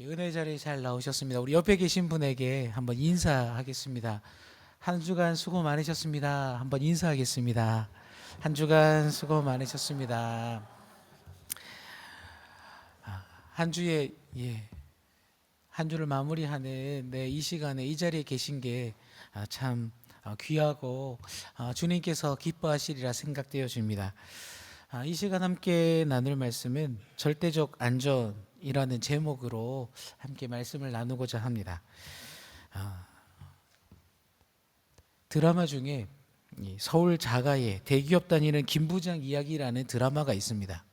예, 은혜 자리에 잘 나오셨습니다. 우리 옆에 계신 분에게 한번 인사하겠습니다. 한 주간 수고 많으셨습니다. 한번 인사하겠습니다. 한 주간 수고 많으셨습니다. 아, 한 주에 예. 한 주를 마무리하는 네, 이 시간에 이 자리에 계신 게참 귀하고 아, 주님께서 기뻐하시리라 생각되어집니다. 아, 이 시간 함께 나눌 말씀은 절대적 안전 이라는 제목으로 함께 말씀을 나누고자 합니다. 아, 드라마 중에 이 서울 자가의 대기업 다니는 김 부장 이야기라는 드라마가 있습니다.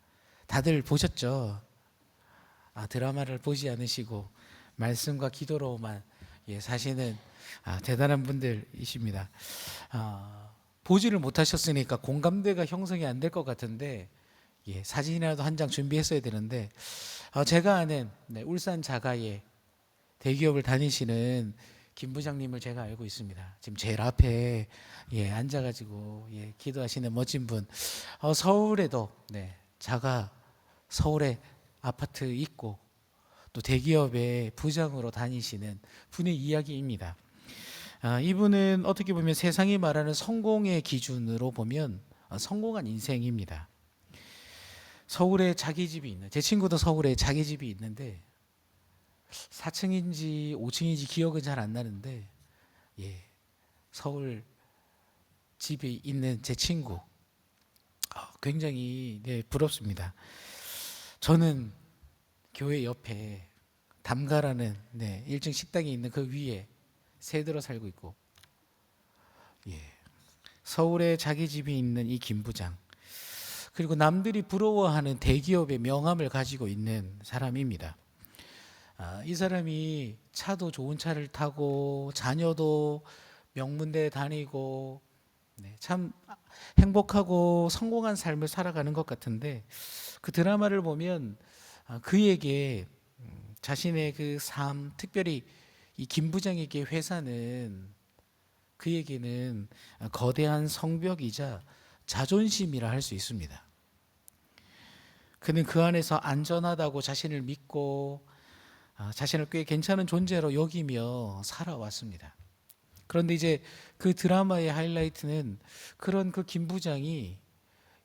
다들 보셨죠? 아, 드라마를 보지 않으시고 말씀과 기도로만 예, 사시는 아, 대단한 분들이십니다. 아, 보지를 못하셨으니까 공감대가 형성이 안 될 것 같은데 예, 사진이라도 한 장 준비했어야 되는데 어, 제가 아는 네, 울산 자가의 대기업을 다니시는 김 부장님을 제가 알고 있습니다. 지금 제일 앞에 예, 앉아가지고 예, 기도하시는 멋진 분. 어, 서울에도 네, 자가 서울에 아파트 있고 또 대기업의 부장으로 다니시는 분의 이야기입니다. 아, 이분은 어떻게 보면 세상이 말하는 성공의 기준으로 보면 어, 성공한 인생입니다. 서울에 자기 집이 있는 제 친구도 서울에 자기 집이 있는데 4층인지 5층인지 기억은 잘 안 나는데 예 서울 집이 있는 제 친구 어, 굉장히 네, 부럽습니다. 저는 교회 옆에 담가라는 네, 1층 식당이 있는 그 위에 새들어 살고 있고 예. 서울에 자기 집이 있는 이 김부장 그리고 남들이 부러워하는 대기업의 명함을 가지고 있는 사람입니다. 아, 이 사람이 차도 좋은 차를 타고 자녀도 명문대 다니고 네, 참 행복하고 성공한 삶을 살아가는 것 같은데 그 드라마를 보면 아, 그에게 음, 자신의 그 삶, 특별히 이 김 부장에게 회사는 그에게는 거대한 성벽이자 자존심이라 할 수 있습니다. 그는 그 안에서 안전하다고 자신을 믿고 아, 자신을 꽤 괜찮은 존재로 여기며 살아왔습니다. 그런데 이제 그 드라마의 하이라이트는 그런 그 김 부장이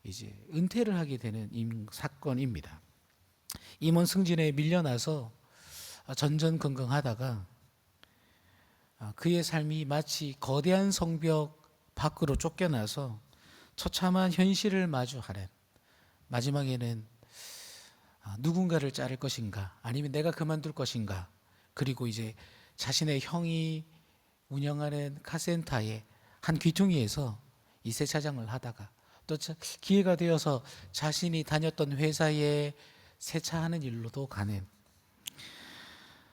이제 은퇴를 하게 되는 임- 사건입니다. 임원 승진에 밀려나서 전전긍긍하다가 아, 그의 삶이 마치 거대한 성벽 밖으로 쫓겨나서 처참한 현실을 마주하는 마지막에는 아, 누군가를 자를 것인가? 아니면 내가 그만둘 것인가? 그리고 이제 자신의 형이 운영하는 카센터의 한 귀퉁이에서 이 세차장을 하다가 또 자- 기회가 되어서 자신이 다녔던 회사에 세차하는 일로도 가는.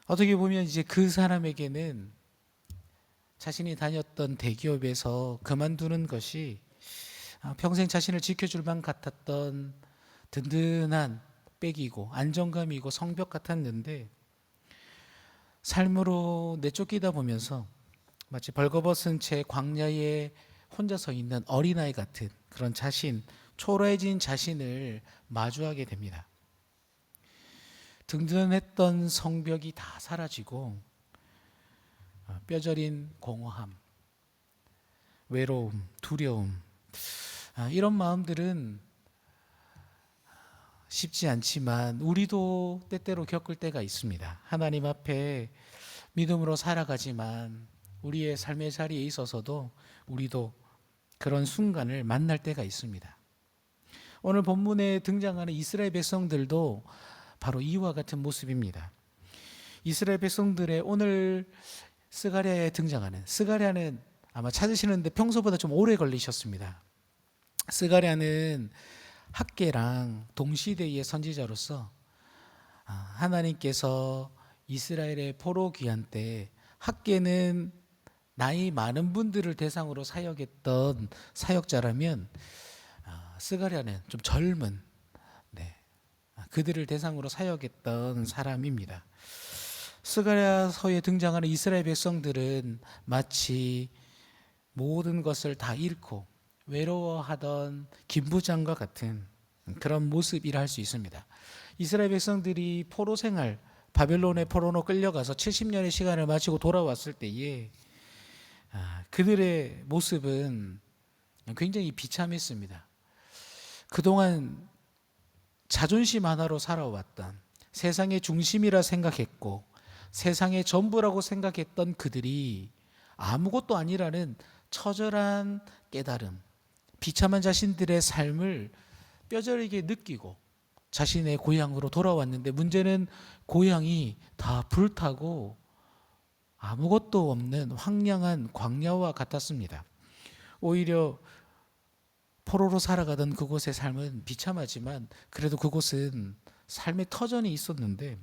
어떻게 보면 이제 그 사람에게는 자신이 다녔던 대기업에서 그만두는 것이 아, 평생 자신을 지켜줄 만 같았던 든든한 백이고 안정감이고 성벽 같았는데 삶으로 내쫓기다 보면서 마치 벌거벗은 채 광야에 혼자 서 있는 어린아이 같은 그런 자신, 초라해진 자신을 마주하게 됩니다. 든든했던 성벽이 다 사라지고 어, 뼈저린 공허함, 외로움, 두려움 아, 이런 마음들은 쉽지 않지만 우리도 때때로 겪을 때가 있습니다. 하나님 앞에 믿음으로 살아가지만 우리의 삶의 자리에 있어서도 우리도 그런 순간을 만날 때가 있습니다. 오늘 본문에 등장하는 이스라엘 백성들도 바로 이와 같은 모습입니다. 이스라엘 백성들의 오늘 스가랴에 등장하는 스가랴는 아마 찾으시는데 평소보다 좀 오래 걸리셨습니다. 스가랴는 학계랑 동시대의 선지자로서 아, 하나님께서 이스라엘의 포로 귀환 때 학계는 나이 많은 분들을 대상으로 사역했던 사역자라면 아, 스가랴는 좀 젊은 네, 아, 그들을 대상으로 사역했던 사람입니다. 스가랴서에 등장하는 이스라엘 백성들은 마치 모든 것을 다 잃고 외로워하던 김부장과 같은 그런 모습이라 할 수 있습니다. 이스라엘 백성들이 포로 생활 바벨론의 포로로 끌려가서 70년의 시간을 마치고 돌아왔을 때에 아, 그들의 모습은 굉장히 비참했습니다. 그동안 자존심 하나로 살아왔던 세상의 중심이라 생각했고 세상의 전부라고 생각했던 그들이 아무것도 아니라는 처절한 깨달음, 비참한 자신들의 삶을 뼈저리게 느끼고 자신의 고향으로 돌아왔는데 문제는 고향이 다 불타고 아무것도 없는 황량한 광야와 같았습니다. 오히려 포로로 살아가던 그곳의 삶은 비참하지만 그래도 그곳은 삶의 터전이 있었는데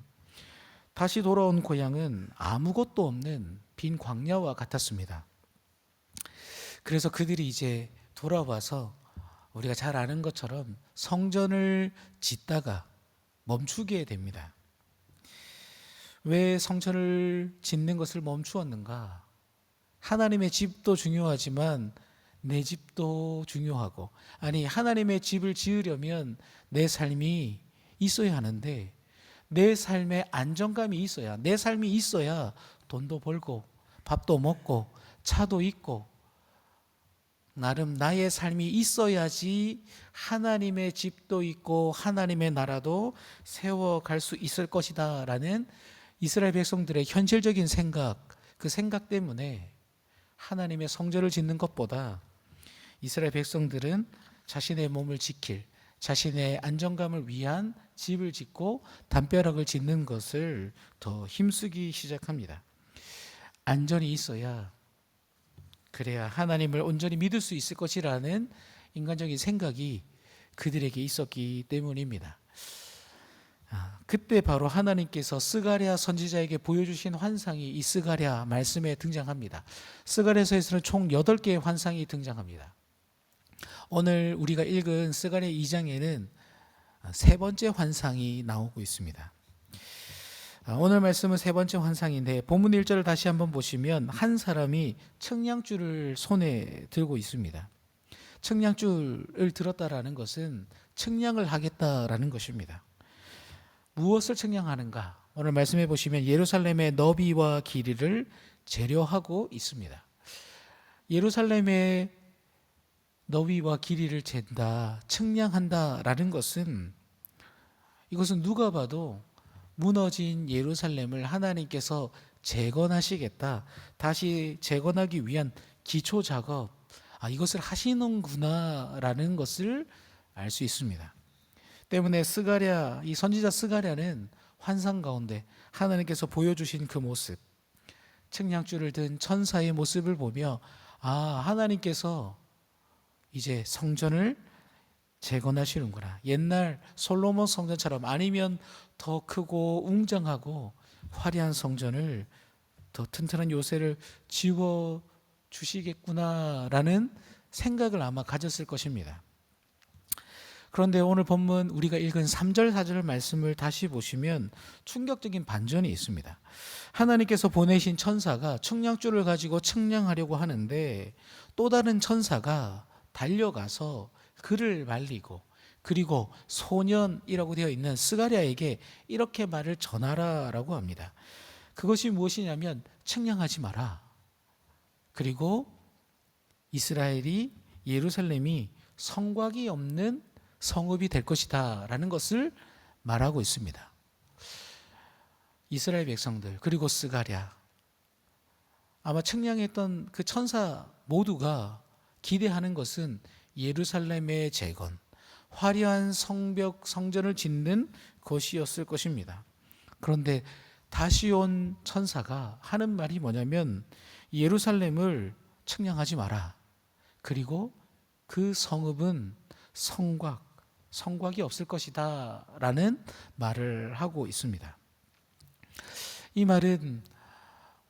다시 돌아온 고향은 아무것도 없는 빈 광야와 같았습니다. 그래서 그들이 이제 돌아와서 우리가 잘 아는 것처럼 성전을 짓다가 멈추게 됩니다. 왜 성전을 짓는 것을 멈추었는가? 하나님의 집도 중요하지만 내 집도 중요하고 아니 하나님의 집을 지으려면 내 삶이 있어야 하는데 내 삶에 안정감이 있어야 내 삶이 있어야 돈도 벌고 밥도 먹고 차도 있고 나름 나의 삶이 있어야지 하나님의 집도 있고 하나님의 나라도 세워갈 수 있을 것이다 라는 이스라엘 백성들의 현실적인 생각 그 생각 때문에 하나님의 성전을 짓는 것보다 이스라엘 백성들은 자신의 몸을 지킬 자신의 안정감을 위한 집을 짓고 담벼락을 짓는 것을 더 힘쓰기 시작합니다. 안전이 있어야 그래야 하나님을 온전히 믿을 수 있을 것이라는 인간적인 생각이 그들에게 있었기 때문입니다. 아, 그때 바로 하나님께서 스가랴 선지자에게 보여주신 환상이 이 스가랴 말씀에 등장합니다. 스가랴서에서는 총 8개의 환상이 등장합니다. 오늘 우리가 읽은 스가랴 2장에는 세 번째 환상이 나오고 있습니다. 아, 오늘 말씀은 세 번째 환상인데 본문 1절을 다시 한번 보시면 한 사람이 청량줄을 손에 들고 있습니다. 청량줄을 들었다라는 것은 청량을 하겠다라는 것입니다. 무엇을 청량하는가? 오늘 말씀해 보시면 예루살렘의 너비와 길이를 재려하고 있습니다. 예루살렘의 너비와 길이를 잰다, 측량한다라는 것은 이것은 누가 봐도 무너진 예루살렘을 하나님께서 재건하시겠다, 다시 재건하기 위한 기초 작업, 아, 이것을 하시는구나라는 것을 알 수 있습니다. 때문에 스가랴, 이 선지자 스가랴는 환상 가운데 하나님께서 보여주신 그 모습, 측량줄을 든 천사의 모습을 보며 아, 하나님께서 이제 성전을 재건하시는구나. 옛날 솔로몬 성전처럼 아니면 더 크고 웅장하고 화려한 성전을 더 튼튼한 요새를 지워 주시겠구나라는 생각을 아마 가졌을 것입니다. 그런데 오늘 본문 우리가 읽은 3절 4절 말씀을 다시 보시면 충격적인 반전이 있습니다. 하나님께서 보내신 천사가 측량줄을 가지고 측량하려고 하는데 또 다른 천사가 달려가서 그를 말리고 그리고 소년이라고 되어 있는 스가랴에게 이렇게 말을 전하라라고 합니다. 그것이 무엇이냐면 측량하지 마라. 그리고 이스라엘이 예루살렘이 성곽이 없는 성읍이 될 것이다라는 것을 말하고 있습니다. 이스라엘 백성들 그리고 스가랴 아마 측량했던 그 천사 모두가 기대하는 것은 예루살렘의 재건, 화려한 성벽 성전을 짓는 것이었을 것입니다. 그런데 다시 온 천사가 하는 말이 뭐냐면 예루살렘을 측량하지 마라. 그리고 그 성읍은 성곽, 성곽이 없을 것이다. 라는 말을 하고 있습니다. 이 말은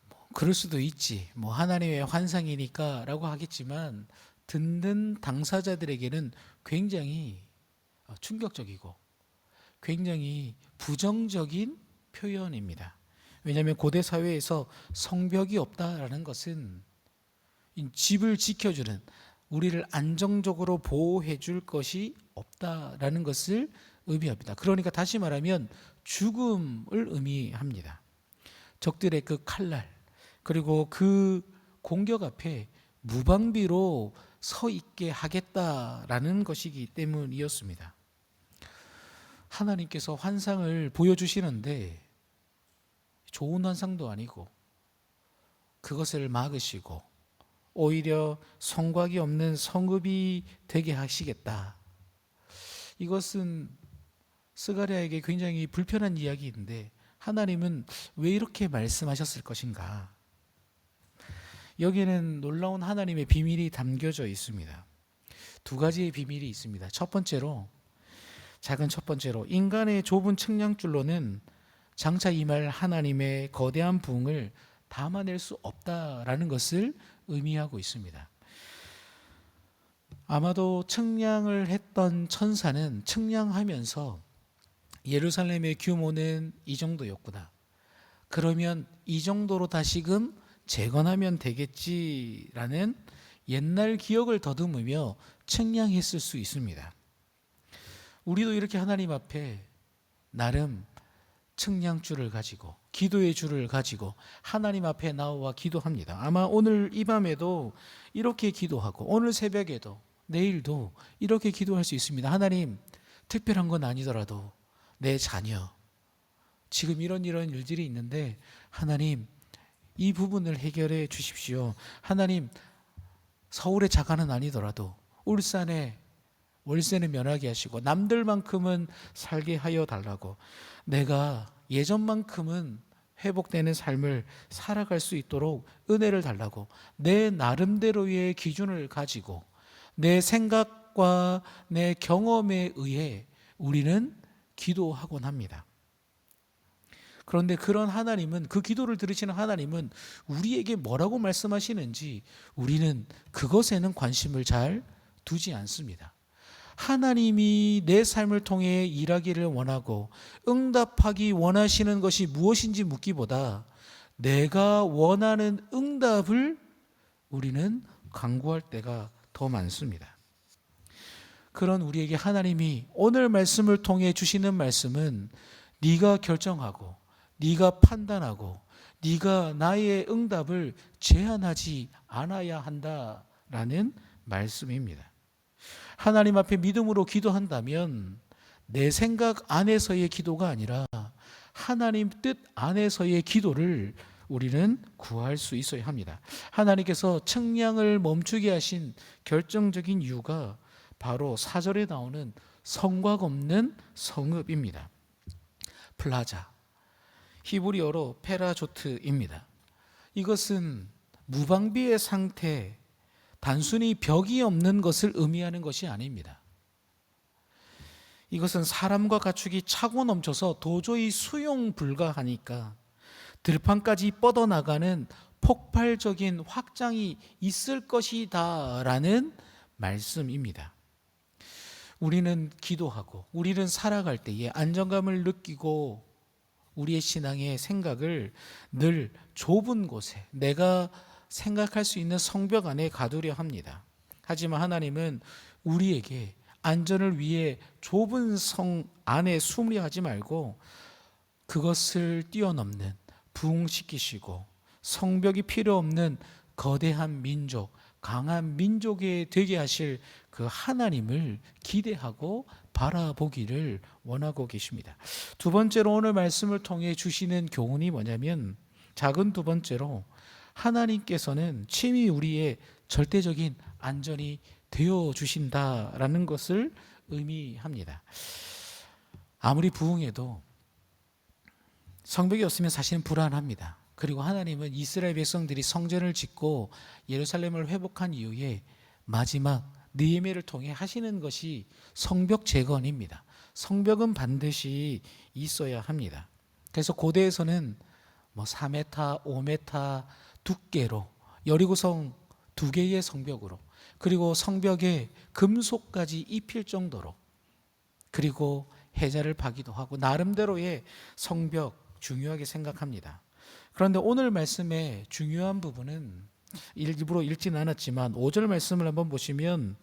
뭐 그럴 수도 있지. 뭐 하나님의 환상이니까 라고 하겠지만 듣는 당사자들에게는 굉장히 어, 충격적이고 굉장히 부정적인 표현입니다. 왜냐하면 고대 사회에서 성벽이 없다라는 것은 집을 지켜주는 우리를 안정적으로 보호해 줄 것이 없다라는 것을 의미합니다. 그러니까 다시 말하면 죽음을 의미합니다. 적들의 그 칼날 그리고 그 공격 앞에 무방비로 서 있게 하겠다라는 것이기 때문이었습니다. 하나님께서 환상을 보여주시는데 좋은 환상도 아니고 그것을 막으시고 오히려 성곽이 없는 성읍이 되게 하시겠다. 이것은 스가랴에게 굉장히 불편한 이야기인데 하나님은 왜 이렇게 말씀하셨을 것인가? 여기에는 놀라운 하나님의 비밀이 담겨져 있습니다. 두 가지의 비밀이 있습니다. 첫 번째로 작은 첫 번째로 인간의 좁은 측량줄로는 장차 임할 하나님의 거대한 부흥을 담아낼 수 없다라는 것을 의미하고 있습니다. 아마도 측량을 했던 천사는 측량하면서 예루살렘의 규모는 이 정도였구나. 그러면 이 정도로 다시금 재건하면 되겠지라는 옛날 기억을 더듬으며 측량했을 수 있습니다. 우리도 이렇게 하나님 앞에 나름 측량줄을 가지고 기도의 줄을 가지고 하나님 앞에 나와 기도합니다. 아마 오늘 이 밤에도 이렇게 기도하고 오늘 새벽에도 내일도 이렇게 기도할 수 있습니다. 하나님 특별한 건 아니더라도 내 자녀 지금 이런 이런 일들이 있는데 하나님 이 부분을 해결해 주십시오. 하나님 서울의 자가는 아니더라도 울산에 월세는 면하게 하시고 남들만큼은 살게 하여 달라고 내가 예전만큼은 회복되는 삶을 살아갈 수 있도록 은혜를 달라고 내 나름대로의 기준을 가지고 내 생각과 내 경험에 의해 우리는 기도하곤 합니다. 그런데 그런 하나님은 그 기도를 들으시는 하나님은 우리에게 뭐라고 말씀하시는지 우리는 그것에는 관심을 잘 두지 않습니다. 하나님이 내 삶을 통해 일하기를 원하고 응답하기 원하시는 것이 무엇인지 묻기보다 내가 원하는 응답을 우리는 강구할 때가 더 많습니다. 그런 우리에게 하나님이 오늘 말씀을 통해 주시는 말씀은 네가 결정하고 네가 판단하고 네가 나의 응답을 제한하지 않아야 한다라는 말씀입니다. 하나님 앞에 믿음으로 기도한다면 내 생각 안에서의 기도가 아니라 하나님 뜻 안에서의 기도를 우리는 구할 수 있어야 합니다. 하나님께서 측량을 멈추게 하신 결정적인 이유가 바로 사절에 나오는 성곽 없는 성읍입니다. 플라자. 히브리어로 페라조트입니다. 이것은 무방비의 상태, 단순히 벽이 없는 것을 의미하는 것이 아닙니다. 이것은 사람과 가축이 차고 넘쳐서 도저히 수용 불가하니까 들판까지 뻗어나가는 폭발적인 확장이 있을 것이다 라는 말씀입니다. 우리는 기도하고 우리는 살아갈 때에 안정감을 느끼고 우리의 신앙의 생각을 늘 좁은 곳에 내가 생각할 수 있는 성벽 안에 가두려 합니다. 하지만 하나님은 우리에게 안전을 위해 좁은 성 안에 숨으려 하지 말고 그것을 뛰어넘는 부흥시키시고 성벽이 필요 없는 거대한 민족, 강한 민족에 되게 하실 그 하나님을 기대하고 바라보기를 원하고 계십니다. 두 번째로 오늘 말씀을 통해 주시는 교훈이 뭐냐면 작은 두 번째로 하나님께서는 친히 우리의 절대적인 안전이 되어 주신다라는 것을 의미합니다. 아무리 부흥해도 성벽이 없으면 사실은 불안합니다. 그리고 하나님은 이스라엘 백성들이 성전을 짓고 예루살렘을 회복한 이후에 마지막 느헤미야를 통해 하시는 것이 성벽 재건입니다. 성벽은 반드시 있어야 합니다. 그래서 고대에서는 뭐 4m, 5m 두께로 여리고성 두 개의 성벽으로 그리고 성벽에 금속까지 입힐 정도로 그리고 해자를 파기도 하고 나름대로의 성벽 중요하게 생각합니다. 그런데 오늘 말씀의 중요한 부분은 일부러 읽지는 않았지만 5절 말씀을 한번 보시면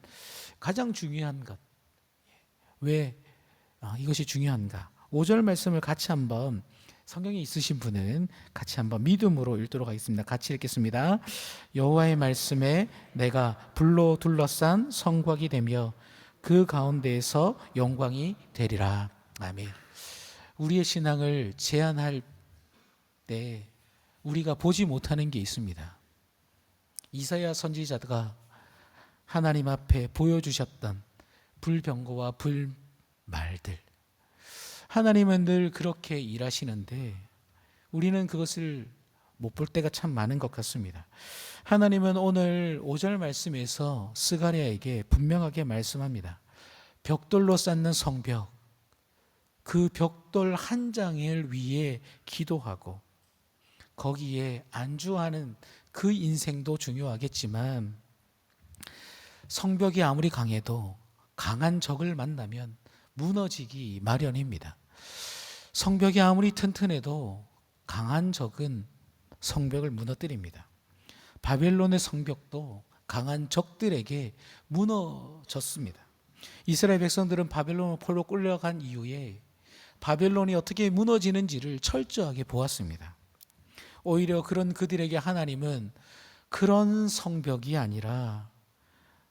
가장 중요한 것. 왜 어, 이것이 중요한가? 5절 말씀을 같이 한번 성경에 있으신 분은 같이 한번 믿음으로 읽도록 하겠습니다. 같이 읽겠습니다. 여호와의 말씀에 내가 불로 둘러싼 성곽이 되며 그 가운데에서 영광이 되리라. 아멘. 우리의 신앙을 제한할 때 우리가 보지 못하는 게 있습니다. 이사야 선지자가 하나님 앞에 보여주셨던 불병거와 불말들. 하나님은 늘 그렇게 일하시는데 우리는 그것을 못 볼 때가 참 많은 것 같습니다. 하나님은 오늘 5절 말씀에서 스가랴에게 분명하게 말씀합니다. 벽돌로 쌓는 성벽, 그 벽돌 한 장을 위해 기도하고 거기에 안주하는 그 인생도 중요하겠지만 성벽이 아무리 강해도 강한 적을 만나면 무너지기 마련입니다. 성벽이 아무리 튼튼해도 강한 적은 성벽을 무너뜨립니다. 바벨론의 성벽도 강한 적들에게 무너졌습니다. 이스라엘 백성들은 바벨론 폴로 끌려간 이후에 바벨론이 어떻게 무너지는지를 철저하게 보았습니다. 오히려 그런 그들에게 하나님은 그런 성벽이 아니라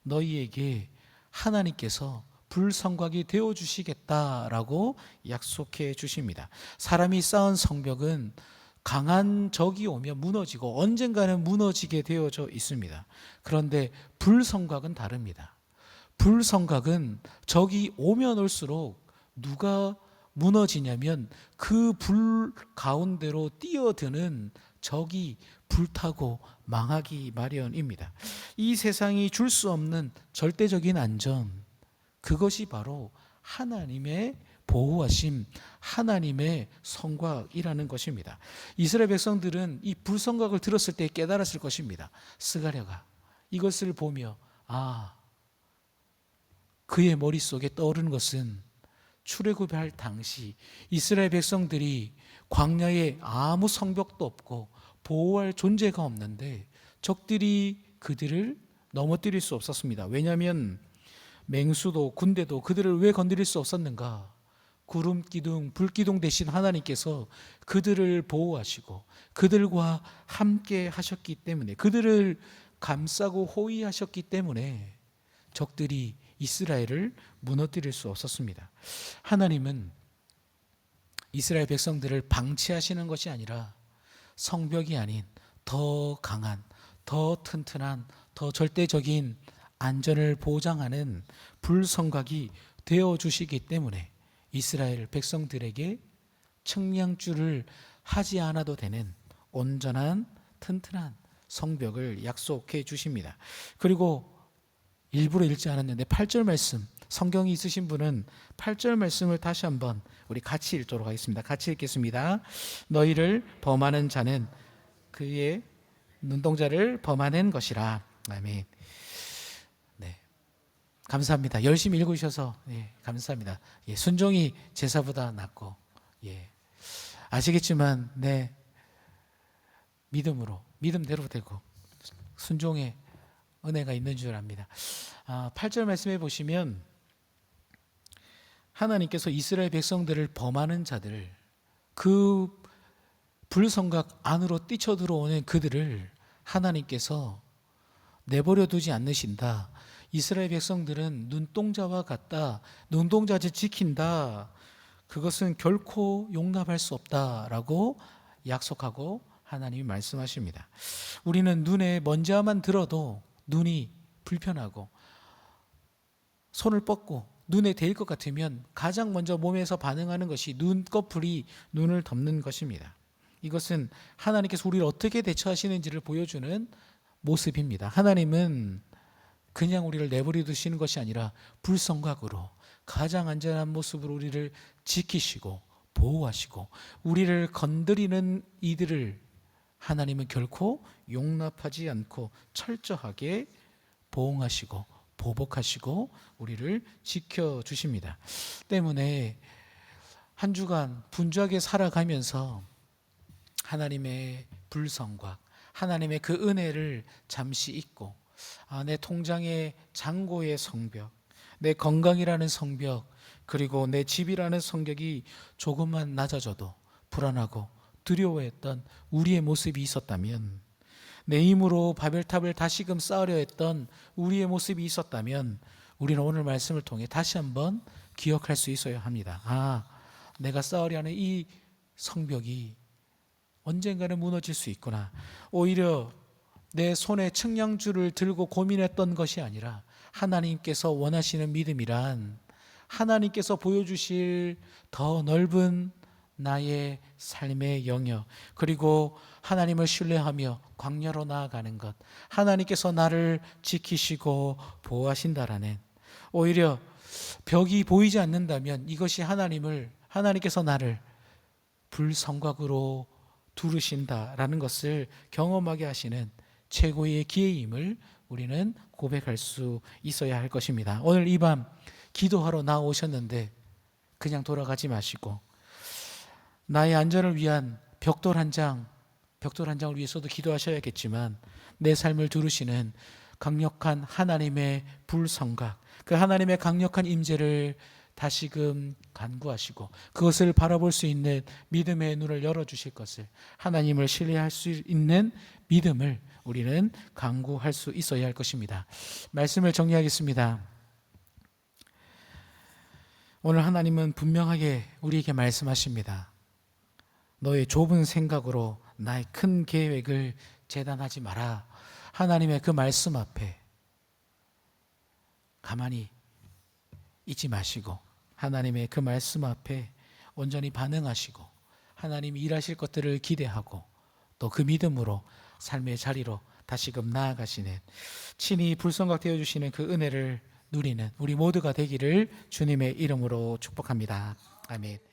너희에게 하나님께서 불성곽이 되어 주시겠다라고 약속해 주십니다. 사람이 쌓은 성벽은 강한 적이 오면 무너지고 언젠가는 무너지게 되어져 있습니다. 그런데 불성곽은 다릅니다. 불성곽은 적이 오면 올수록 누가 무너지냐면 그 불 가운데로 뛰어드는 적이 불타고 망하기 마련입니다. 이 세상이 줄 수 없는 절대적인 안전, 그것이 바로 하나님의 보호하심, 하나님의 성곽이라는 것입니다. 이스라엘 백성들은 이 불성곽을 들었을 때 깨달았을 것입니다. 스가랴가 이것을 보며 아 그의 머릿속에 떠오르는 것은 출애굽할 당시 이스라엘 백성들이 광야에 아무 성벽도 없고 보호할 존재가 없는데 적들이 그들을 넘어뜨릴 수 없었습니다. 왜냐하면 맹수도 군대도 그들을 왜 건드릴 수 없었는가? 구름 기둥, 불 기둥 대신 하나님께서 그들을 보호하시고 그들과 함께 하셨기 때문에 그들을 감싸고 호위하셨기 때문에 적들이 이스라엘을 무너뜨릴 수 없었습니다. 하나님은 이스라엘 백성들을 방치하시는 것이 아니라 성벽이 아닌 더 강한, 더 튼튼한, 더 절대적인 안전을 보장하는 불성각이 되어 주시기 때문에 이스라엘 백성들에게 측량줄을 하지 않아도 되는 온전한 튼튼한 성벽을 약속해 주십니다. 그리고 일부러 읽지 않았는데 8절 말씀 성경이 있으신 분은 8절 말씀을 다시 한번 우리 같이 읽도록 하겠습니다. 같이 읽겠습니다. 너희를 범하는 자는 그의 눈동자를 범하는 것이라. 아멘. 네. 감사합니다. 열심히 읽으셔서 예, 감사합니다. 예, 순종이 제사보다 낫고 예. 아시겠지만 네. 믿음으로 믿음대로 되고 순종의 은혜가 있는 줄 압니다. 아, 8절 말씀해 보시면 하나님께서 이스라엘 백성들을 범하는 자들 그 불성각 안으로 뛰쳐 들어오는 그들을 하나님께서 내버려 두지 않으신다. 이스라엘 백성들은 눈동자와 같다. 눈동자를 지킨다. 그것은 결코 용납할 수 없다라고 약속하고 하나님이 말씀하십니다. 우리는 눈에 먼지만 들어도 눈이 불편하고 손을 뻗고 눈에 대일 것 같으면 가장 먼저 몸에서 반응하는 것이 눈꺼풀이 눈을 덮는 것입니다. 이것은 하나님께서 우리를 어떻게 대처하시는지를 보여주는 모습입니다. 하나님은 그냥 우리를 내버려 두시는 것이 아니라 불성각으로 가장 안전한 모습으로 우리를 지키시고 보호하시고 우리를 건드리는 이들을 하나님은 결코 용납하지 않고 철저하게 보응하시고 보복하시고 우리를 지켜 주십니다. 때문에 한 주간 분주하게 살아가면서 하나님의 불성과 하나님의 그 은혜를 잠시 잊고 아, 내 통장의 잔고의 성벽, 내 건강이라는 성벽, 그리고 내 집이라는 성격이 조금만 낮아져도 불안하고 두려워했던 우리의 모습이 있었다면 내 힘으로 바벨탑을 다시금 쌓으려 했던 우리의 모습이 있었다면 우리는 오늘 말씀을 통해 다시 한번 기억할 수 있어야 합니다. 아, 내가 쌓으려 하는 이 성벽이 언젠가는 무너질 수 있구나. 오히려 내 손에 측량줄을 들고 고민했던 것이 아니라 하나님께서 원하시는 믿음이란 하나님께서 보여주실 더 넓은 나의 삶의 영역 그리고 하나님을 신뢰하며 광야로 나아가는 것 하나님께서 나를 지키시고 보호하신다라는 오히려 벽이 보이지 않는다면 이것이 하나님을 하나님께서 나를 불성곽으로 두르신다라는 것을 경험하게 하시는 최고의 기회임을 우리는 고백할 수 있어야 할 것입니다. 오늘 이 밤 기도하러 나오셨는데 그냥 돌아가지 마시고 나의 안전을 위한 벽돌 한 장, 벽돌 한 장을 위해서도 기도하셔야겠지만 내 삶을 두르시는 강력한 하나님의 불성각, 그 하나님의 강력한 임재를 다시금 간구하시고 그것을 바라볼 수 있는 믿음의 눈을 열어 주실 것을 하나님을 신뢰할 수 있는 믿음을 우리는 강구할 수 있어야 할 것입니다. 말씀을 정리하겠습니다. 오늘 하나님은 분명하게 우리에게 말씀하십니다. 너의 좁은 생각으로 나의 큰 계획을 재단하지 마라. 하나님의 그 말씀 앞에 가만히 있지 마시고 하나님의 그 말씀 앞에 온전히 반응하시고 하나님이 일하실 것들을 기대하고 또 그 믿음으로 삶의 자리로 다시금 나아가시는 친히 불성각 되어 주시는 그 은혜를 누리는 우리 모두가 되기를 주님의 이름으로 축복합니다. 아멘.